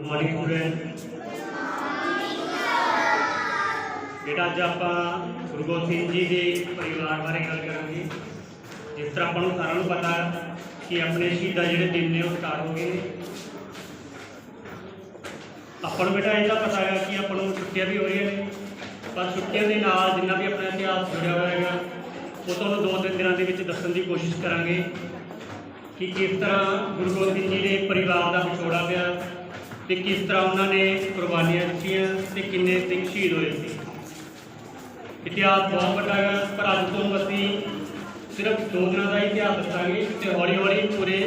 Good morning student ਬੇਟਾ, ਅੱਜ ਆਪਾਂ ਗੁਰੂ ਗੋਬਿੰਦ ਸਿੰਘ ਜੀ ਦੇ ਪਰਿਵਾਰ ਬਾਰੇ ਗੱਲ ਕਰਾਂਗੇ। ਜਿਸ ਤਰ੍ਹਾਂ ਆਪਾਂ ਨੂੰ ਸਾਰਿਆਂ ਨੂੰ ਪਤਾ ਕਿ ਆਪਣੇ ਸ਼ਹੀਦਾਂ ਜਿਹੜੇ ਦਿਨ ਨੇ ਉਹ ਸਟਾਰਟ ਹੋ ਗਏ ਨੇ। ਆਪਾਂ ਨੂੰ ਬੇਟਾ ਇਹ ਪਤਾ ਹੈਗਾ ਕਿ ਆਪਾਂ ਨੂੰ ਛੁੱਟੀਆਂ ਵੀ ਹੋ ਰਹੀਆਂ ਨੇ। ਪਰ ਛੁੱਟੀਆਂ ਦੇ ਨਾਲ ਜਿੰਨਾ ਵੀ ਆਪਣਾ ਇਤਿਹਾਸ ਜੁੜਿਆ ਹੋਇਆ ਹੈਗਾ, ਉਹ ਤੁਹਾਨੂੰ ਦੋ ਤਿੰਨ ਦਿਨਾਂ ਦੇ ਵਿੱਚ ਦੱਸਣ ਦੀ ਕੋਸ਼ਿਸ਼ ਕਰਾਂਗੇ ਕਿ ਕਿਸ ਤਰ੍ਹਾਂ ਗੁਰੂ ਗੋਬਿੰਦ ਸਿੰਘ ਜੀ ਦੇ ਪਰਿਵਾਰ ਦਾ ਵਿਛੋੜਾ ਪਿਆ ਤੇ ਕਿਸ ਤਰ੍ਹਾਂ ਉਹਨਾਂ ਨੇ ਕੁਰਬਾਨੀਆਂ ਦਿੱਤੀਆਂ ਤੇ ਕਿੰਨੇ ਸਿੰਘ ਸ਼ਹੀਦ ਹੋਏ ਸੀ? ਇਤਿਹਾਸ ਬਹੁਤ ਵੱਡਾ ਹੈ ਪਰ ਅੱਜ ਤੋਂ ਅਸੀਂ ਸਿਰਫ ਦੋ ਦਿਨਾਂ ਦਾ ਹੀ ਇਤਿਹਾਸ ਦੱਸਾਂਗੇ ਤੇ ਹੌਲੀ ਹੌਲੀ ਪੂਰੇ,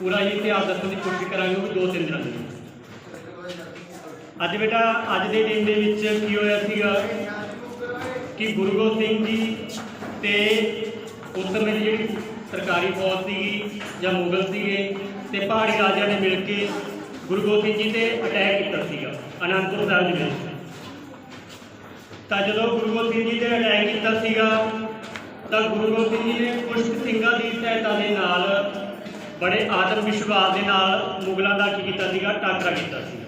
ਪੂਰਾ ਹੀ ਇਤਿਹਾਸ ਦੱਸਣ ਦੀ ਕੋਸ਼ਿਸ਼ ਕਰਾਂਗੇ ਉਹ ਦੋ ਤਿੰਨ ਦਿਨਾਂ ਦੀ। ਅੱਜ ਬੇਟਾ, ਅੱਜ ਦੇ ਦਿਨ ਦੇ ਵਿੱਚ ਕੀ ਹੋਇਆ ਸੀਗਾ ਕਿ ਗੁਰੂ ਗੋਬਿੰਦ ਸਿੰਘ ਜੀ ਤੇ ਉਸ ਸਮੇਂ ਦੀ ਜਿਹੜੀ ਸਰਕਾਰੀ ਫੌਜ ਸੀਗੀ ਜਾਂ ਮੁਗਲ ਸੀਗੇ ਤੇ ਪਹਾੜੀ ਰਾਜਿਆਂ ਨੇ ਮਿਲ ਕੇ ਗੁਰੂ ਗੋਬਿੰਦ ਜੀ ਤੇ ਅਟੈਕ ਕੀਤਾ ਸੀਗਾ, ਅਨੰਦਪੁਰ ਸਾਹਿਬ ਦੇ ਵਿੱਚ। ਤਾਂ ਜਦੋਂ ਗੁਰੂ ਗੋਬਿੰਦ ਜੀ ਤੇ ਅਟੈਕ ਕੀਤਾ ਸੀਗਾ, ਤਾਂ ਗੁਰੂ ਗੋਬਿੰਦ ਜੀ ਨੇ ਪੁਸ਼ਪ ਸਿੰਘਾਂ ਦੀ ਸਹਾਇਤਾ ਦੇ ਨਾਲ, ਬੜੇ ਆਤਮ ਵਿਸ਼ਵਾਸ ਦੇ ਨਾਲ ਮੁਗਲਾਂ ਦਾ ਕੀ ਕੀਤਾ ਸੀਗਾ, ਟਾਕਰਾ ਕੀਤਾ ਸੀ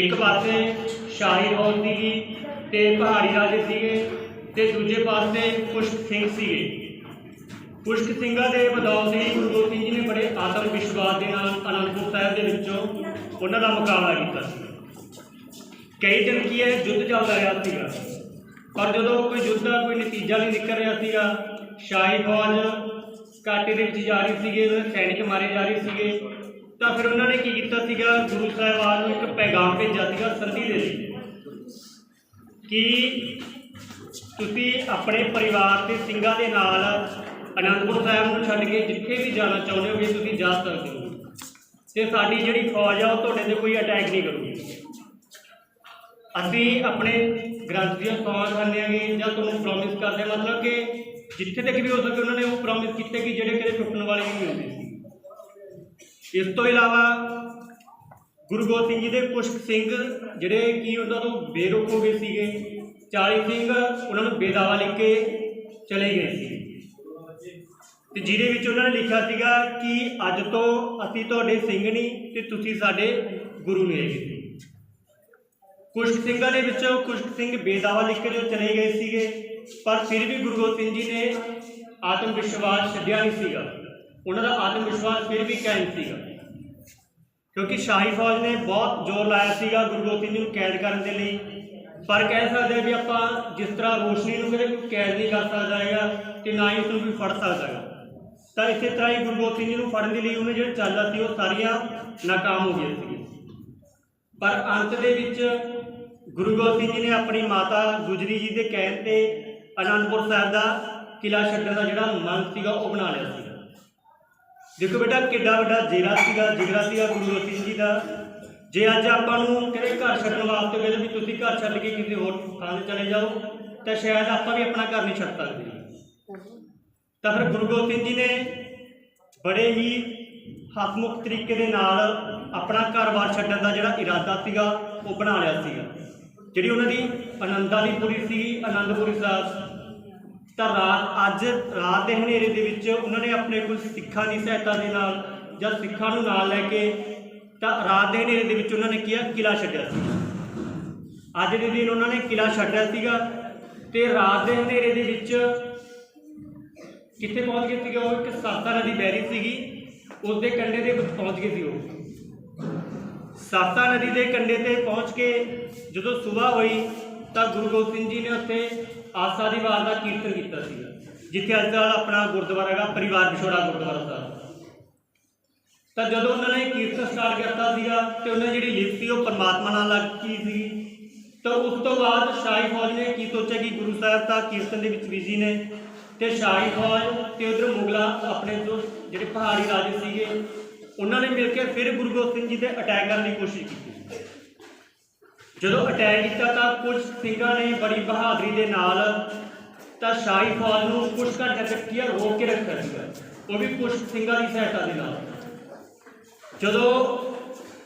ਇੱਕ ਪਾਸੇ ਸ਼ਾਹੀ ਫੌਜ ਸੀਗੀ ਤੇ ਪਹਾੜੀ ਰਾਜੇ ਸੀਗੇ ਤੇ ਦੂਜੇ ਪਾਸੇ ਪੁਸ਼ਪ ਸਿੰਘ ਸੀਗੇ। ਪੁਸ਼ਕ ਸਿੰਘਾਂ ਦੇ ਬਦੌਲਤ ਹੀ ਗੁਰੂ ਗੋਬਿੰਦ ਸਿੰਘ ਜੀ ਨੇ ਬੜੇ ਆਤਮ ਵਿਸ਼ਵਾਸ ਦੇ ਨਾਲ ਅਨੰਦਪੁਰ ਸਾਹਿਬ ਦੇ ਵਿੱਚੋਂ ਉਹਨਾਂ ਦਾ ਮੁਕਾਬਲਾ ਕੀਤਾ ਸੀ। ਕਈ ਦਿਨ ਕੀ ਹੈ ਯੁੱਧ ਚੱਲਦਾ ਰਿਹਾ ਸੀਗਾ। ਪਰ ਜਦੋਂ ਕੋਈ ਯੁੱਧ ਦਾ ਕੋਈ ਨਤੀਜਾ ਨਹੀਂ ਨਿਕਲ ਰਿਹਾ ਸੀਗਾ, ਸ਼ਾਹੀ ਫੌਜ ਘਾਟੇ ਦੇ ਵਿੱਚ ਜਾ ਰਹੀ ਸੀਗੇ ਸੈਨਿਕ ਮਾਰੇ ਜਾ ਰਹੇ ਸੀਗੇ, ਤਾਂ ਫਿਰ ਉਹਨਾਂ ਨੇ ਕੀ ਕੀਤਾ ਸੀਗਾ? ਗੁਰੂ ਸਾਹਿਬਾਨ ਨੂੰ ਇੱਕ ਪੈਗਾਮ ਭੇਜਿਆ ਸੀਗਾ ਸੰਧੀ ਦੇ ਲਈ। ਕਿ ਤੁਸੀਂ ਆਪਣੇ ਪਰਿਵਾਰ ਤੇ ਸਿੰਘਾਂ ਦੇ ਨਾਲ ਅਨੰਦਪੁਰ ਸਾਹਿਬ ਨੂੰ ਛੱਡ ਕੇ ਜਿੱਥੇ ਵੀ ਜਾਣਾ ਚਾਹੁੰਦੇ ਹੋ ਵੀ ਤੁਸੀਂ ਜਾ ਸਕਦੇ ਹੋ। ਤੇ ਸਾਡੀ ਜਿਹੜੀ ਫੌਜ ਆ ਉਹ ਤੁਹਾਡੇ ਤੇ ਕੋਈ ਅਟੈਕ ਨਹੀਂ ਕਰੂਗੀ। ਅਸੀਂ ਆਪਣੇ ਗ੍ਰੰਥ ਦੀਆਂ ਸੌਂਗ ਖਾਂਦੇਗੇ ਜਾਂ ਤੁਹਾਨੂੰ ਪ੍ਰੋਮਿਸ ਕਰਦੇ ਹਾਂ, ਮਤਲਬ ਕਿ ਜਿੱਥੇ ਤੱਕ ਵੀ ਹੋ ਸਕੇ ਉਹਨਾਂ ਨੇ ਉਹ ਪ੍ਰੋਮਿਸ ਕੀਤੇ ਕਿ ਜਿਹੜੇ ਕਦੇ ਟੁੱਟਣ ਵਾਲੇ ਨਹੀਂ ਹੁੰਦੇ। ਸੀ ਇਸ ਤੋਂ ਇਲਾਵਾ ਗੁਰੂ ਗੋਬਿੰਦ ਸਿੰਘ ਜੀ ਦੇ ਪੁਸ਼ਕ ਸਿੰਘ ਜਿਹੜੇ ਕੀ ਉਹਨਾਂ ਤੋਂ ਬੇਰੁਖ ਹੋ ਗਏ ਸੀਗੇ 40 ਸਿੰਘ ਉਹਨਾਂ ਨੂੰ ਬੇਦਾਵਾ ਲਿਖ ਕੇ ਚਲੇ ਗਏ ਸੀ ਤੇ ਜਿਹਦੇ ਵਿੱਚ ਉਹਨਾਂ ਨੇ ਲਿਖਿਆ ਸੀਗਾ ਕਿ ਅੱਜ ਤੋਂ ਅਸੀਂ ਤੁਹਾਡੇ ਸਿੰਘ ਨਹੀਂ ਤੇ ਤੁਸੀਂ ਸਾਡੇ ਗੁਰੂ ਨੇ। ਹੈਗੇ ਕੁਸ਼ਕ ਸਿੰਘਾਂ ਦੇ ਵਿੱਚੋਂ ਕੁਸ਼ਟ ਸਿੰਘ ਬੇਦਾਵਾ ਲਿਖ ਕੇ ਜੋ ਚਲੇ ਗਏ ਸੀਗੇ, ਪਰ ਫਿਰ ਵੀ ਗੁਰੂ ਗੋਬਿੰਦ ਸਿੰਘ ਜੀ ਨੇ ਆਤਮ ਵਿਸ਼ਵਾਸ ਛੱਡਿਆ ਨਹੀਂ ਸੀਗਾ। ਉਹਨਾਂ ਦਾ ਆਤਮ ਵਿਸ਼ਵਾਸ ਫਿਰ ਵੀ ਕਾਇਮ ਸੀਗਾ। ਕਿਉਂਕਿ ਸ਼ਾਹੀ ਫੌਜ ਨੇ ਬਹੁਤ ਜ਼ੋਰ ਲਾਇਆ ਸੀਗਾ ਗੁਰੂ ਗੋਬਿੰਦ ਸਿੰਘ ਜੀ ਨੂੰ ਕੈਦ ਕਰਨ ਦੇ ਲਈ। ਪਰ ਕਹਿ ਸਕਦੇ ਹਾਂ ਵੀ ਆਪਾਂ ਜਿਸ ਤਰ੍ਹਾਂ ਰੋਸ਼ਨੀ ਨੂੰ ਕਦੇ ਕੋਈ ਕੈਦ ਨਹੀਂ ਕਰ ਸਕਦਾ ਹੈਗਾ ਤੇ ਨਾ ਹੀ ਉਸ ਨੂੰ ਵੀ ਫੜ ਸਕਦਾ ਹੈਗਾ। ਤਾਂ ਇਸੇ ਤਰ੍ਹਾਂ ਹੀ ਗੁਰੂ ਗੋਬਿੰਦ ਸਿੰਘ ਜੀ ਨੂੰ ਫੜਨ ਦੇ ਲਈ ਉਹਨੇ ਜਿਹੜੇ ਚਾਲਾਂ ਸੀ, ਉਹ ਸਾਰੀਆਂ ਨਾਕਾਮ ਹੋ ਗਈਆਂ ਸੀ ਪਰ ਅੰਤ ਦੇ ਵਿੱਚ ਗੁਰੂ ਗੋਬਿੰਦ ਸਿੰਘ ਜੀ ਨੇ ਆਪਣੀ ਮਾਤਾ ਗੁਜਰੀ ਜੀ ਦੇ ਕਹਿਣ ਤੇ ਅਨੰਦਪੁਰ ਸਾਹਿਬ ਦਾ ਕਿਲਾ ਛੱਡਣ ਦਾ ਜਿਹੜਾ ਮਨ ਸੀਗਾ, ਉਹ ਬਣਾ ਲਿਆ ਸੀ ਦੇਖੋ ਬੇਟਾ, ਕਿੱਡਾ ਵੱਡਾ ਜੇਰਾ ਸੀਗਾ, ਜਿਗਰਾ ਸੀਗਾ ਗੁਰੂ ਗੋਬਿੰਦ ਸਿੰਘ ਜੀ ਦਾ। ਜੇ ਅੱਜ ਆਪਾਂ ਨੂੰ ਕਹਿੰਦੇ ਘਰ ਛੱਡਣ ਵਾਸਤੇ ਕਹਿੰਦੇ ਵੀ ਤੁਸੀਂ ਘਰ ਛੱਡ ਕੇ ਕਿਸੇ ਹੋਰ ਥਾਂ ਤੇ ਚਲੇ ਜਾਓ, ਤਾਂ ਸ਼ਾਇਦ ਆਪਾਂ ਵੀ ਆਪਣਾ ਘਰ ਨਹੀਂ ਛੱਡ ਸਕਦੇ। ਤਾਂ ਫਿਰ ਗੁਰੂ ਗੋਬਿੰਦ ਸਿੰਘ ਜੀ ਨੇ ਬੜੇ ਹੀ ਹਸਮੁਖ ਤਰੀਕੇ ਦੇ ਨਾਲ ਆਪਣਾ ਘਰ-ਬਾਰ ਛੱਡਣ ਦਾ ਜਿਹੜਾ ਇਰਾਦਾ ਸੀਗਾ, ਉਹ ਬਣਾ ਲਿਆ ਸੀਗਾ। ਜਿਹੜੀ ਉਹਨਾਂ ਦੀ ਆਨੰਦਾਂ ਪੁਰੀ ਸੀ, ਆਨੰਦਪੁਰੀ ਸਾਹਿਬ, ਤਾਂ ਰਾਤ, ਅੱਜ ਰਾਤ ਦੇ ਹਨੇਰੇ ਦੇ ਵਿੱਚ ਉਹਨਾਂ ਨੇ ਆਪਣੇ ਕੁਝ ਸਿੱਖਾਂ ਦੀ ਸਹਾਇਤਾ ਦੇ ਨਾਲ ਜਾਂ ਸਿੱਖਾਂ ਨੂੰ ਨਾਲ ਲੈ ਕੇ ਤਾਂ ਰਾਤ ਦੇ ਹਨੇਰੇ ਦੇ ਵਿੱਚ ਉਹਨਾਂ ਨੇ ਕੀਆ ਕਿਲਾ ਛੱਡਿਆ ਸੀ। ਅੱਜ ਦੇ ਦਿਨ ਉਹਨਾਂ ਨੇ ਕਿਲਾ ਛੱਡਿਆ ਸੀਗਾ ਤੇ ਰਾਤ ਦੇ ਹਨੇਰੇ ਦੇ ਵਿੱਚ ਕਿੱਥੇ ਪਹੁੰਚ ਗਏ ਸੀਗੇ ਉਹ? ਇੱਕ ਸਾਤਾ ਨਦੀ ਬਹਿ ਰਹੀ ਸੀਗੀ। ਉਸ ਦੇ ਕੰਢੇ ਤੇ ਪਹੁੰਚ ਗਏ ਸੀ ਉਹ। ਸਾਤਾ ਨਦੀ ਦੇ ਕੰਢੇ ਤੇ ਪਹੁੰਚ ਕੇ ਜਦੋਂ ਸਵੇਰ ਹੋਈ ਤਾਂ ਗੁਰੂ ਗੋਬਿੰਦ ਸਿੰਘ ਜੀ ਨੇ ਉੱਥੇ ਆਸਾ ਦੀ ਵਾਰ ਦਾ ਕੀਰਤਨ ਕੀਤਾ ਸੀਗਾ, ਜਿੱਥੇ ਅੱਜ ਕੱਲ੍ਹ ਆਪਣਾ ਗੁਰਦੁਆਰਾ ਹੈਗਾ, ਪਰਿਵਾਰ ਵਿਛੋੜਾ ਗੁਰਦੁਆਰਾ ਸਾਹਿਬ। ਤਾਂ ਜਦੋਂ ਉਹਨਾਂ ਨੇ ਕੀਰਤਨ ਸਟਾਰਟ ਕਰਤਾ ਸੀਗਾ ਤੇ ਉਹਨਾਂ ਦੀ ਜਿਹੜੀ ਲਿਪ ਸੀ ਉਹ ਪਰਮਾਤਮਾ ਨਾਲ ਲੱਗੀ ਸੀ। ਤਾਂ ਉਸ ਤੋਂ ਬਾਅਦ ਸ਼ਾਹੀ ਫੌਜ ਨੇ ਕੀ ਸੋਚਿਆ ਕਿ ਗੁਰੂ ਸਾਹਿਬ ਤਾਂ ਕੀਰਤਨ ਦੇ ਵਿੱਚ ਬਿਜ਼ੀ ਨੇ ਤੇ ਸ਼ਾਹੀ ਫੌਜ ਤੇ ਉਧਰ ਮੁਗਲਾ ਆਪਣੇ ਜੋ ਜਿਹੜੇ ਪਹਾੜੀ ਰਾਜੇ ਸੀਗੇ, ਉਹਨਾਂ ਨੇ ਮਿਲ ਕੇ ਫਿਰ ਗੁਰੂ ਗੋਬਿੰਦ ਸਿੰਘ ਜੀ ਤੇ ਅਟੈਕ ਕਰਨ ਦੀ ਕੋਸ਼ਿਸ਼ ਕੀਤੀ। ਜਦੋਂ ਅਟੈਕ ਕੀਤਾ ਤਾਂ ਕੁਝ ਸਿੰਘਾਂ ਨੇ ਬੜੀ ਬਹਾਦਰੀ ਦੇ ਨਾਲ ਤਾਂ ਸ਼ਾਹੀ ਫੌਜ ਨੂੰ ਕੁਝ ਘੰਟੇ ਤੱਕ ਕੀ ਰੋਕ ਕੇ ਰੱਖਿਆ ਸੀਗਾ। ਉਹ ਵੀ ਕੁਝ ਸਿੰਘਾਂ ਦੀ ਸਹਾਇਤਾ ਦੇ ਨਾਲ। ਜਦੋਂ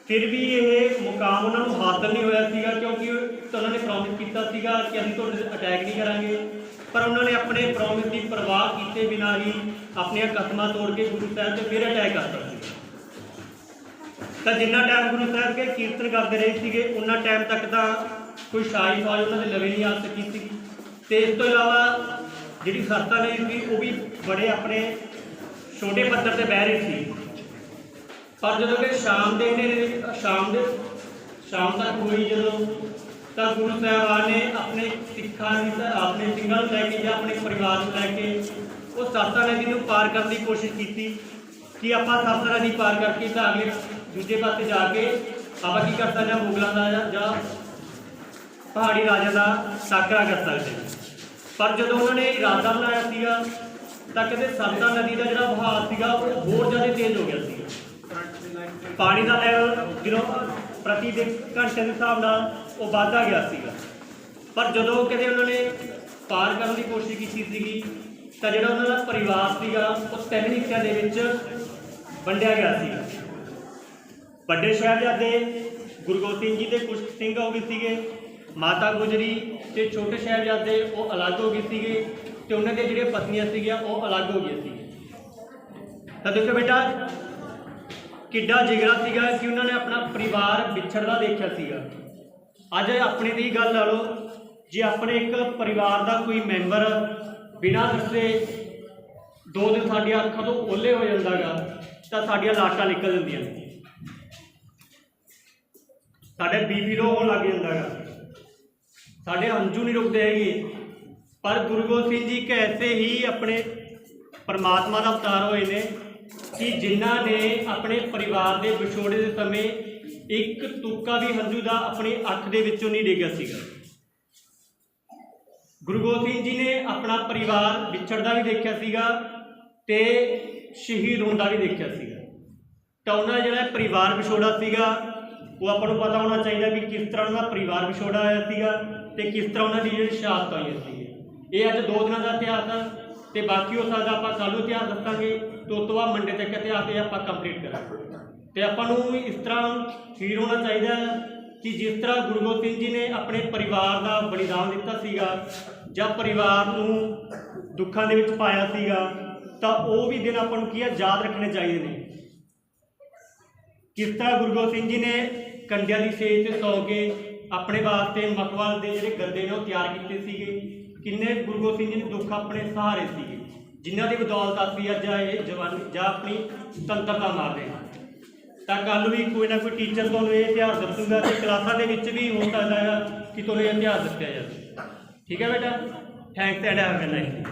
ਫਿਰ ਵੀ ਇਹ ਮੁਕਾਮ ਉਹਨਾਂ ਨੂੰ ਹਾਸਲ ਨਹੀਂ ਹੋਇਆ ਸੀਗਾ, ਕਿਉਂਕਿ ਤਾਂ ਉਹਨਾਂ ਨੇ ਪ੍ਰੋਮਿਸ ਕੀਤਾ ਸੀਗਾ ਕਿ ਅਸੀਂ ਤੁਹਾਡੇ ਅਟੈਕ ਨਹੀਂ ਕਰਾਂਗੇ। ਪਰ ਉਹਨਾਂ ਨੇ ਆਪਣੇ ਪ੍ਰੋਮਿਸ ਦੀ ਪਰਵਾਹ ਕੀਤੇ ਬਿਨਾਂ ਹੀ ਆਪਣੀਆਂ ਕਸਮਾਂ ਤੋੜ ਕੇ ਗੁਰੂ ਸਾਹਿਬ ਤੇ ਫਿਰ ਅਟੈਕ ਕਰਤਾ ਸੀ ਤਾਂ ਜਿੰਨਾ ਟਾਈਮ ਗੁਰੂ ਸਾਹਿਬ ਕੇ ਕੀਰਤਨ ਕਰਦੇ ਰਹੇ ਸੀਗੇ ਉਹਨਾਂ ਟਾਈਮ ਤੱਕ ਤਾਂ ਕੋਈ ਸ਼ਾਹੀ ਫੌਜ ਉਹਨਾਂ ਦੇ ਲਵੇ ਨਹੀਂ ਆ ਸਕੀ ਸੀ। ਤੇ ਇਸ ਤੋਂ ਇਲਾਵਾ ਜਿਹੜੀ ਸਰਤਾ ਨੇ ਸੀ, ਉਹ ਵੀ ਬੜੇ ਆਪਣੇ ਛੋਟੇ ਪੱਧਰ ਤੇ ਬਹਿ ਰਹੀ ਸੀ। ਪਰ ਜਦੋਂ ਕਿ ਸ਼ਾਮ ਦੇ ਨੇ ਸ਼ਾਮ ਦੇ, ਸ਼ਾਮ ਤੱਕ ਹੋਈ ਜਦੋਂ ਤਾਂ ਗੁਰੂ ਸਾਹਿਬਾਨ ਨੇ ਆਪਣੇ ਸਿੱਖਾਂ ਦੀ ਆਪਣੇ ਸਿੰਘਾਂ ਨੂੰ ਲੈ ਕੇ ਜਾਂ ਆਪਣੇ ਪਰਿਵਾਰ ਨੂੰ ਲੈ ਕੇ ਉਹ ਸਰਤਾ ਨਦੀ ਨੂੰ ਪਾਰ ਕਰਨ ਦੀ ਕੋਸ਼ਿਸ਼ ਕੀਤੀ ਕਿ ਆਪਾਂ ਸਰਤਾ ਨਦੀ ਪਾਰ ਕਰਕੇ ਤਾਂ ਅਗਲੇ ਦੂਜੇ ਪਾਸੇ ਜਾ ਕੇ ਆਪਾਂ ਕੀ ਕਰ ਸਕਦੇ ਹਾਂ ਮੁਗਲਾਂ ਦਾ ਜਾਂ- ਪਹਾੜੀ ਰਾਜਾ ਦਾ ਟਾਕਰਾ ਕਰ ਸਕਦੇ ਹਾਂ ਪਰ ਜਦੋਂ ਉਹਨਾਂ ਨੇ ਇਰਾਦਾ ਬਣਾਇਆ ਸੀਗਾ, ਤਾਂ ਕਹਿੰਦੇ ਸਰਦਾ ਨਦੀ ਦਾ ਜਿਹੜਾ ਵਹਾਅ ਸੀਗਾ, ਉਹ ਹੋਰ ਜ਼ਿਆਦਾ ਤੇਜ਼ ਹੋ ਗਿਆ ਸੀ ਪਾਣੀ ਦਾ ਲੈਵਲ ਜਦੋਂ ਪ੍ਰਤੀ ਦਿਨ ਘੰਟੇ ਦੇ ਹਿਸਾਬ ਨਾਲ ਉਹ ਵੱਧਦਾ ਗਿਆ ਸੀਗਾ। ਪਰ ਜਦੋਂ ਕਦੇ ਉਹਨਾਂ ਨੇ ਪਾਰ ਕਰਨ ਦੀ ਕੋਸ਼ਿਸ਼ ਕੀਤੀ ਸੀਗੀ, ਤਾਂ ਜਿਹੜਾ ਉਹਨਾਂ ਦਾ ਪਰਿਵਾਰ ਸੀਗਾ, ਉਹ ਤਿੰਨ ਹਿੱਸਿਆਂ ਦੇ ਵਿੱਚ ਵੰਡਿਆ ਗਿਆ ਸੀਗਾ। ਵੱਡੇ ਸਾਹਿਬਜ਼ਾਦੇ ਗੁਰੂ ਗੋਬਿੰਦ ਸਿੰਘ ਜੀ ਦੇ ਕੁਝ ਸਿੰਘ ਹੋ ਗਏ ਸੀਗੇ, ਮਾਤਾ ਗੁਜਰੀ ਤੇ ਛੋਟੇ ਸਾਹਿਬਜ਼ਾਦੇ ਉਹ ਅਲੱਗ ਹੋ ਗਏ ਸੀਗੇ ਤੇ ਉਹਨਾਂ ਦੇ ਜਿਹੜੇ ਪਤਨੀਆਂ ਸੀਗੀਆਂ, ਉਹ ਅਲੱਗ ਹੋ ਗਈਆਂ ਸੀ ਤਾਂ ਦੇਖੋ ਬੇਟਾ, ਕਿੱਡਾ ਜਿਗਰਾ ਸੀਗਾ ਕਿ ਉਹਨਾਂ ਨੇ ਆਪਣਾ ਪਰਿਵਾਰ ਵਿਛੜਦਾ ਦੇਖਿਆ ਸੀਗਾ। ਅੱਜ ਆਪਣੇ ਦੀ ਗੱਲ ਲਾ ਲਓ, ਜੇ ਆਪਣੇ ਇੱਕ ਪਰਿਵਾਰ ਦਾ ਕੋਈ ਮੈਂਬਰ ਬਿਨਾਂ ਦੱਸੇ ਦੋ ਦਿਨ ਸਾਡੀਆਂ ਅੱਖਾਂ ਤੋਂ ਓਲੇ ਹੋ ਜਾਂਦਾਗਾ ਤਾਂ ਸਾਡੀਆਂ ਲਾਟਾਂ ਨਿਕਲ ਜਾਂਦੀਆਂ ਨੇ। ਸਾਡੇ ਬੀਪੀ ਲੋ ਹੋਣ ਲੱਗ ਜਾਂਦਾਗਾ ਸਾਡੇ ਹੰਝੂ ਨਹੀਂ ਰੁਕਦੇ ਹੈਗੇ। ਪਰ ਗੁਰੂ ਗੋਬਿੰਦ ਸਿੰਘ ਜੀ ਇੱਕ ਐਸੇ ਹੀ ਆਪਣੇ ਪਰਮਾਤਮਾ ਦਾ ਅਵਤਾਰ ਹੋਏ ਨੇ ਕਿ ਜਿਨ੍ਹਾਂ ਨੇ ਆਪਣੇ ਪਰਿਵਾਰ ਦੇ ਵਿਛੋੜੇ ਦੇ ਸਮੇਂ ਇੱਕ ਤੁੱਕਾ ਵੀ ਹੰਝੂ ਦਾ ਆਪਣੀ ਅੱਖ ਦੇ ਵਿੱਚੋਂ ਨਹੀਂ ਡਿੱਗਿਆ ਸੀਗਾ। ਗੁਰੂ ਗੋਬਿੰਦ ਸਿੰਘ ਜੀ ਨੇ ਆਪਣਾ ਪਰਿਵਾਰ ਵਿਛੜਦਾ ਵੀ ਦੇਖਿਆ ਸੀਗਾ ਤੇ ਸ਼ਹੀਦ ਹੁੰਦਾ ਵੀ ਦੇਖਿਆ ਸੀਗਾ। ਤਾਂ ਉਹਨਾਂ ਦਾ ਜਿਹੜਾ ਪਰਿਵਾਰ ਵਿਛੋੜਾ ਸੀਗਾ, ਉਹ ਆਪਾਂ ਨੂੰ ਪਤਾ ਹੋਣਾ ਚਾਹੀਦਾ ਕਿ ਕਿਸ ਤਰ੍ਹਾਂ ਉਹਨਾਂ ਦਾ ਪਰਿਵਾਰ ਵਿਛੋੜਾ ਹੋਇਆ ਸੀਗਾ ਤੇ ਕਿਸ ਤਰ੍ਹਾਂ ਉਹਨਾਂ ਦੀ ਜਿਹੜੀ ਸ਼ਹਾਦਤ ਹੋਈ ਸੀ ਇਹ ਅੱਜ ਦੋ ਦਿਨਾਂ ਦਾ ਇਤਿਹਾਸ ਆ ਤੇ ਬਾਕੀ ਹੋ ਸਕਦਾ ਆਪਾਂ ਕੱਲ੍ਹ ਨੂੰ ਇਤਿਹਾਸ ਦੱਸਾਂਗੇ, ਤੇ ਉਸ ਤੋਂ ਬਾਅਦ ਮੰਡੇ ਤੱਕ ਇਤਿਹਾਸ ਇਹ ਆਪਾਂ ਕੰਪਲੀਟ ਕਰਾਂਗੇ। ਤੇ ਆਪਾਂ ਨੂੰ ਇਸ ਤਰ੍ਹਾਂ ਫੀਲ ਹੋਣਾ ਚਾਹੀਦਾ ਹੈ ਕਿ ਜਿਸ ਤਰ੍ਹਾਂ ਗੁਰੂ ਗੋਬਿੰਦ ਸਿੰਘ ਜੀ ਨੇ ਆਪਣੇ ਪਰਿਵਾਰ ਦਾ ਬਲੀਦਾਨ ਦਿੱਤਾ ਸੀਗਾ ਜਾਂ ਪਰਿਵਾਰ ਨੂੰ ਦੁੱਖਾਂ ਦੇ ਵਿੱਚ ਪਾਇਆ ਸੀਗਾ, ਤਾਂ ਉਹ ਵੀ ਦਿਨ ਆਪਾਂ ਨੂੰ ਕੀ ਹੈ, ਯਾਦ ਰੱਖਣੇ ਚਾਹੀਦੇ ਨੇ। ਕਿਸ ਤਰ੍ਹਾਂ ਗੁਰੂ ਗੋਬਿੰਦ ਸਿੰਘ ਜੀ ਨੇ ਕੰਡਿਆਂ ਦੀ ਸੇਜ ਤੇ ਸੌ ਕੇ ਆਪਣੇ ਵਾਸਤੇ ਮਕਵਾਲ ਦੇ ਜਿਹੜੇ ਗੱਦੇ ਨੇ ਉਹ ਤਿਆਰ ਕੀਤੇ ਸੀਗੇ, ਕਿੰਨੇ ਗੁਰੂ ਗੋਬਿੰਦ ਸਿੰਘ ਜੀ ਨੇ ਦੁੱਖ ਆਪਣੇ ਸਹਾਰੇ ਸੀਗੇ, ਜਿਨ੍ਹਾਂ ਦੀ ਬਦੌਲਤ ਅਸੀਂ ਅੱਜ ਇਹ ਜਵਾਨੀ ਜਾਂ ਆਪਣੀ ਸੁਤੰਤਰਤਾ ਮਾਰਦੇ ਰਹੇ ਹਾਂ। ਤਾਂ ਕੱਲ ਵੀ ਕੋਈ ਨਾ, ਕੋਈ ਟੀਚਰ ਤੁਹਾਨੂੰ ਇਹ ਇਤਿਹਾਸ ਦੱਸੂਗਾ ਤੇ ਕਲਾਸਾਂ ਦੇ ਵਿੱਚ ਵੀ ਹੋ ਸਕਦਾ ਹੈ ਕਿ ਤੁਹਾਨੂੰ ਇਹ ਇਤਿਹਾਸ ਦੱਸਿਆ ਜਾਵੇ। ਠੀਕ ਹੈ ਬੇਟਾ? Thanks and have a nice